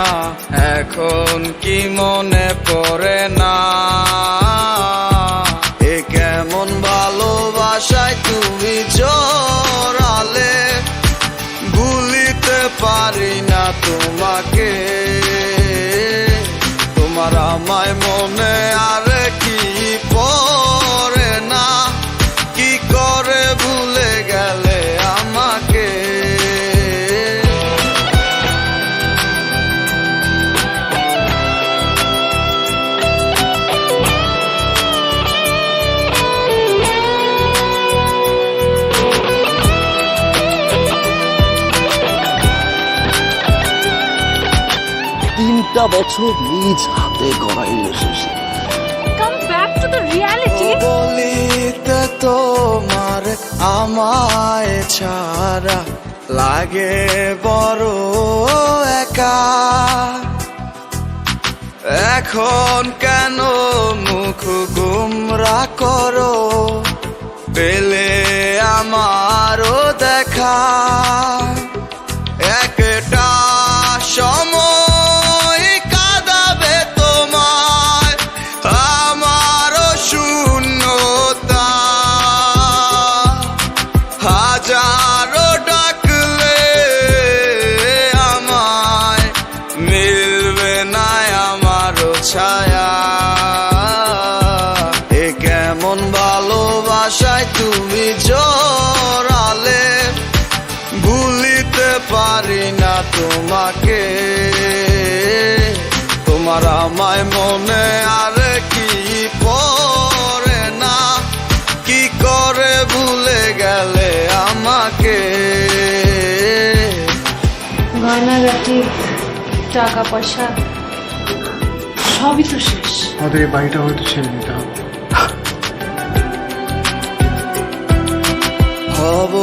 কান্না এখন কি মনে পড়ে না? এ কেমন ভালোবাসায় তুমি জড়ালে ভুলিতে পারি না তোমাকে। তোমার আমায় মনে তিনটা বছর নিজ হাতে গড়া relationship Come back to the reality. বলিতে তোমার আমায় ছাড়া লাগে বড় একা। এখন কেন মুখ গুমরা করো? পেলে আমারও দেখা। হাজারো ডাকলে আমায় মিলবে না আমারও ছায়া। এ কেমন ভালোবাসায় তুমি জড়ালে ভুলিতে পারি না তোমাকে। তোমার আমায় মনে আর টাকা পয়সা সবই তো শেষ। আমাদের এই বাড়িটা হয়তো ছেড়ে দিতে হবে। হব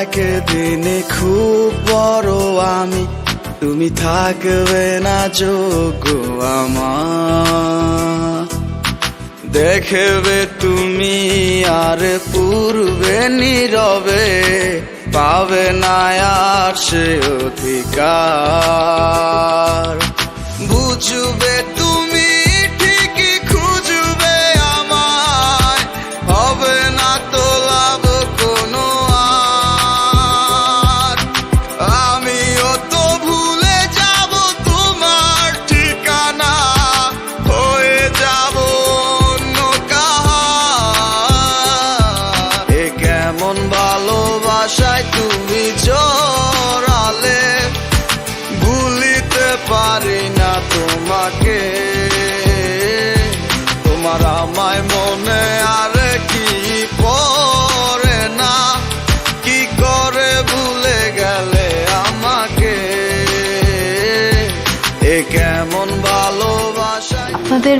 একদিনে খুব বড় আমি তুমি থাকবে না যোগ্য আমার। দেখবে তুমি আর পূর্বে নীরবে পাবে না আর সে অধিকার। বুঝবে আপনাদের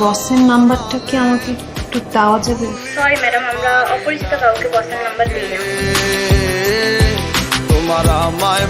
বসের নাম্বারটা কি আমাকে একটু দেওয়া যাবে? সরি ম্যাডাম আমরা অপরিচিত কাউকে বসের নাম্বার দিই না। তোমার আমায়